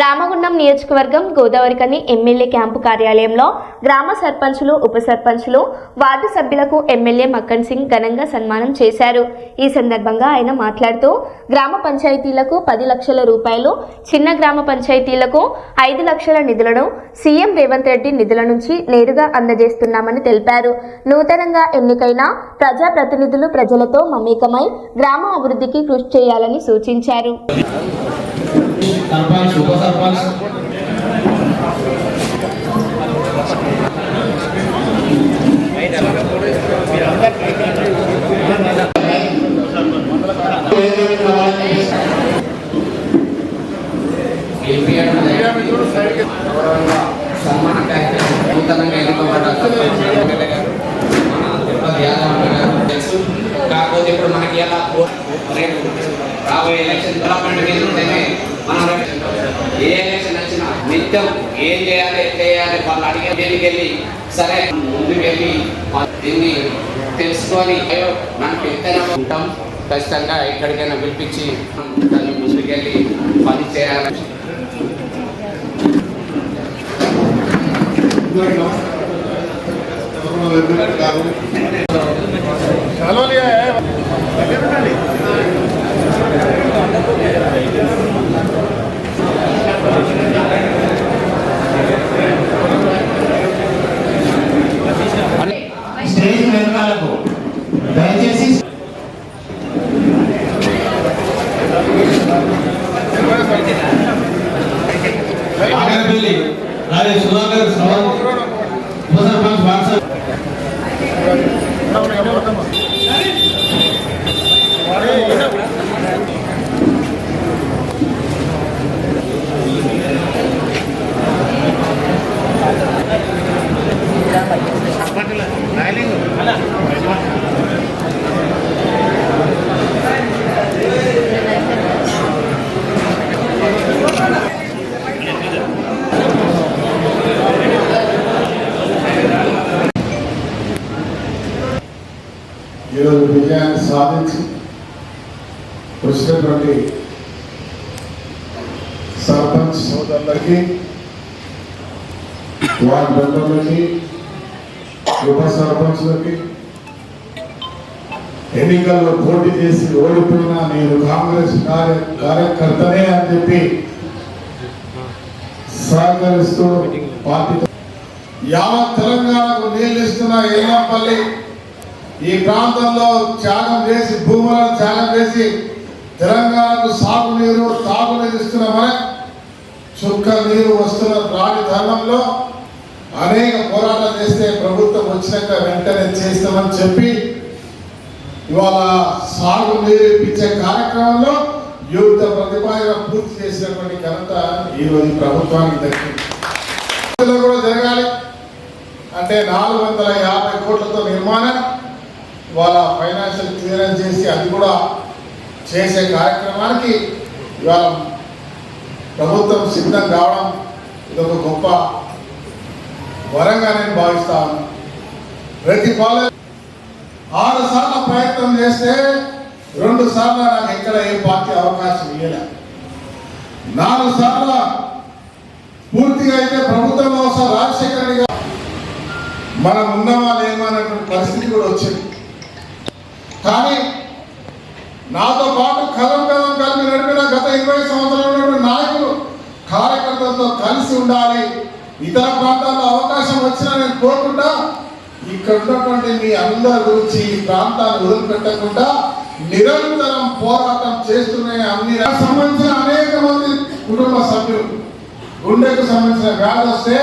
రామగుండం నియోజకవర్గం Godavarikhani MLA camp కార్యాలయంలో గ్రామ సర్పంచులు ఉప సర్పంచులు వార్డు సభ్యులకు ఎమ్మెల్యే మక్కన్ సింగ్ ఘనంగా సన్మానం చేశారు. ఈ సందర్భంగా ఆయన మాట్లాడుతూ గ్రామ పంచాయతీలకు పది లక్షల రూపాయలు చిన్న గ్రామ పంచాయతీలకు ఐదు లక్షల నిధులను సీఎం రేవంత్ రెడ్డి నిధుల నుంచి నేరుగా అందజేస్తున్నామని తెలిపారు. నూతనంగా ఎన్నికైన ప్రజాప్రతినిధులు ప్రజలతో మమేకమై గ్రామ అభివృద్ధికి కృషి చేయాలని సూచించారు. सरपंच उप सरपंच సన్మాన కార్యక్రమం నూతనంగా ఎన్నుకోబడ్డ సర్పంచ్ ఎమ్మెల్యే గారు మన తిరుపతి యాదవ్ గారు తెలుసు కాకపోతే ఇప్పుడు మనకి ఎలా ఓ- రేపు రాబోయే ఎలక్షన్ డెవలప్మెంట్ మీద ఉంటేనే మనం ఏ ఎలక్షన్ వచ్చినా నిత్యం ఏం చేయాలి ఏం చేయాలి వాళ్ళు అడిగే దేనికి వెళ్ళి సరే ముందుకు వెళ్ళి దీన్ని తెలుసుకొని అయ్యో మనకి ఎంతైనా ఉంటాం. ఖచ్చితంగా ఎక్కడికైనా పిలిపించి దాన్ని ముందుకెళ్ళి పని చేయాలి. స్టేజ్ వెనకాలకు దయచేసి ఆగరపల్లి రాజే సుధాకర్ శ్రవణ్ వాట్సాప్ విజయాన్ని సాధించి వచ్చినటువంటి సర్పంచ్ సోదరులకి వార్డు మెంబర్లకి ఉప సర్పంచ్లకి ఎన్నికల్లో పోటీ చేసి ఓడిపోయినా నేను కాంగ్రెస్ కార్య కార్యకర్తనే అని చెప్పి సహకరిస్తూ పార్టీ యావత్ తెలంగాణకు నీళ్ళు ఇస్తున్న ఏమాపల్లి ఈ ప్రాంతంలో త్యాగం చేసి భూములను త్యాగం చేసి తెలంగాణకు సాగునీరు తాగునీరు ఇస్తున్నామని చుక్క నీరు వస్తున్న రాని తరుణంలో అనేక పోరాటాలు చేస్తే ప్రభుత్వం వచ్చినాక వెంటనే చేస్తామని చెప్పి ఇవాళ సాగు నీరు ఇప్పించే కార్యక్రమంలో యుద్ధ ప్రతిపాదన పూర్తి చేసినటువంటి ఘనత ఈరోజు ప్రభుత్వానికి దక్కింది. కూడా జరగాలి. అంటే నాలుగు వందల యాభై కోట్లతో నిర్మాణం వాళ్ళ ఫైనాన్షియల్ క్లియరెన్స్ చేసి అది కూడా చేసే కార్యక్రమానికి ఇవాళ ప్రభుత్వం సిద్ధం కావడం ఇదొక గొప్ప వరంగా నేను భావిస్తాను ప్రతి పాలన ఆరు సార్లు ప్రయత్నం చేస్తే రెండు సార్లు నాకు ఎక్కడ ఏ పార్టీ అవకాశం ఇవ్వలే నాలుగు సార్లు పూర్తిగా అయితే ప్రభుత్వం కోసం రాజశేఖర రెడ్డి గారు. మనం ఉన్నామా లేమా అనేటువంటి పరిస్థితి కూడా వచ్చింది. కానీ నాతో పాటు కథం కథం కలిపి నడిపిన గత ఇరవై సంవత్సరాల నాయకులు కార్యకర్తలతో కలిసి ఉండాలి. ఇతర ప్రాంతాల్లో అవకాశం వచ్చినా నేను కోరుకుంటా ఇక్కడ ఉన్నటువంటి మీ అందరి గురించి ఈ ప్రాంతాన్ని వదిలిపెట్టకుండా నిరంతరం పోరాటం చేస్తూనే అన్ని నాకు సంబంధించిన అనేక మంది కుటుంబ సభ్యులు గుండెకు సంబంధించిన వ్యాధి వస్తే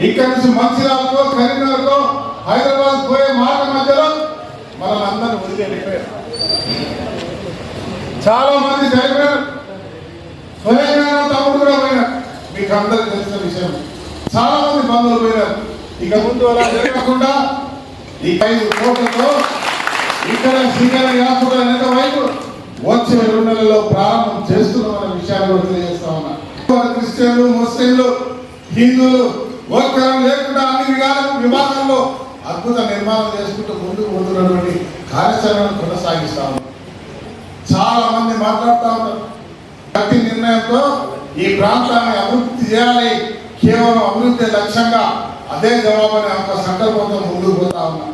ఇక్కడి నుంచి మంచిర్యాలకో కరీంనగర్కో హైదరాబాద్ మనల్ని అందరిని వదిలి వెళ్ళిపోయారు. చాలా మంది చనిపోయారు. స్వయంగా తమ్ముడు కూడా పోయినారు మీకు అందరికి తెలిసిన విషయం. చాలా మంది బంధువులు పోయినారు. ఇక ముందు అలా జరగకుండా ఈ ఐదు కోట్లతో ఇక్కడ శ్రీకాళ యాత్ర వెనక వైపు వచ్చే రెండు నెలల్లో ప్రారంభం చేస్తున్నామన్న విషయాన్ని కూడా తెలియజేస్తా ఉన్నా. క్రిస్టియన్లు ముస్లింలు హిందువులు ఒక్కరం లేకుండా అన్ని విధాల విభాగాల్లో అద్భుత నిర్మాణం చేసుకుంటూ ముందుకు పోతున్నటువంటి కార్యాచరణను కొనసాగిస్తాము. చాలా మంది మాట్లాడుతూ ఉంటారు. ప్రతి నిర్ణయంతో ఈ ప్రాంతాన్ని అభివృద్ధి చేయాలి. కేవలం అభివృద్ధి లక్ష్యంగా అదే జవాబు అనే ఒక సంకల్పంతో ముందుకు పోతా ఉన్నాం.